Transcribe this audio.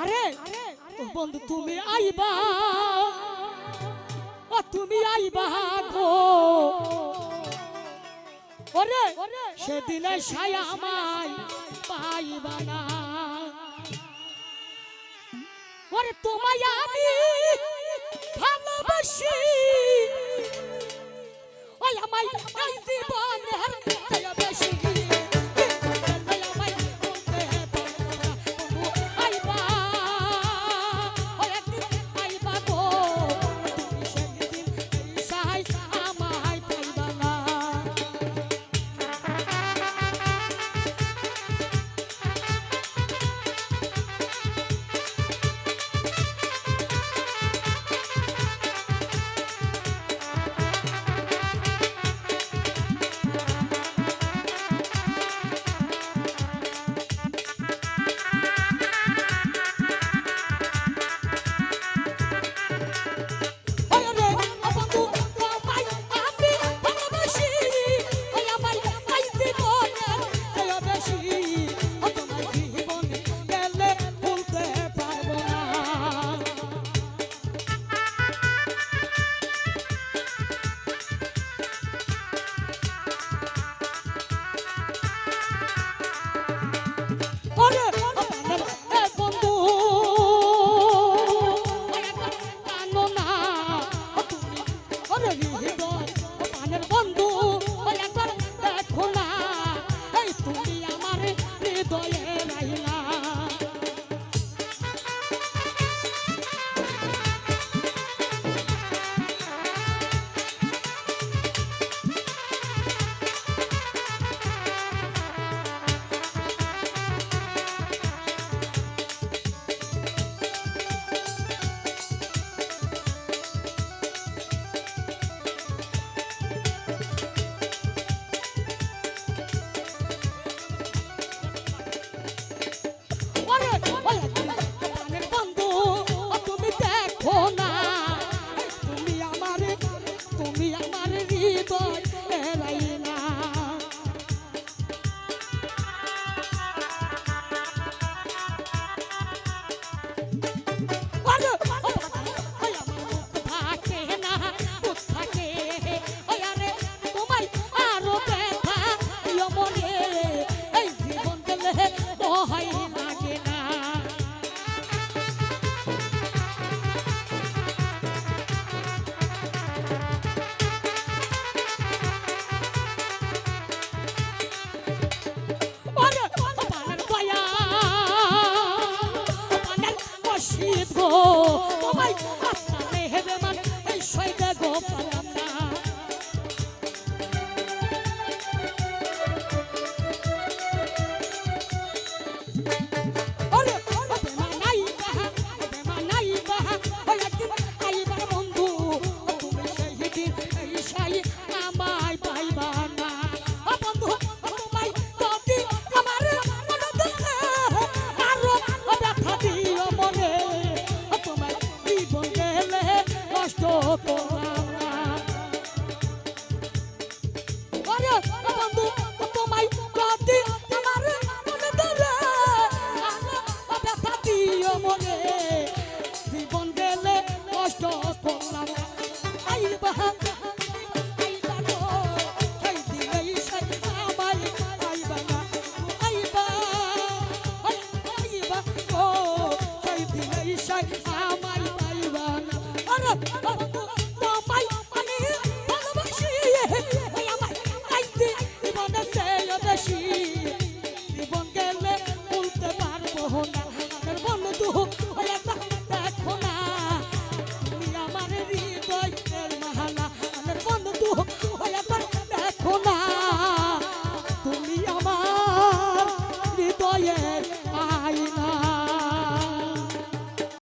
আরে বন্ধু তুমি আইবা। ও তুমি আইবা গো। ওরে সেদিন সায়া পাইবা না। ওরে তোমায় আমি ভালোবাসি। ওই আমায় জীবনের চলি I'm a bahag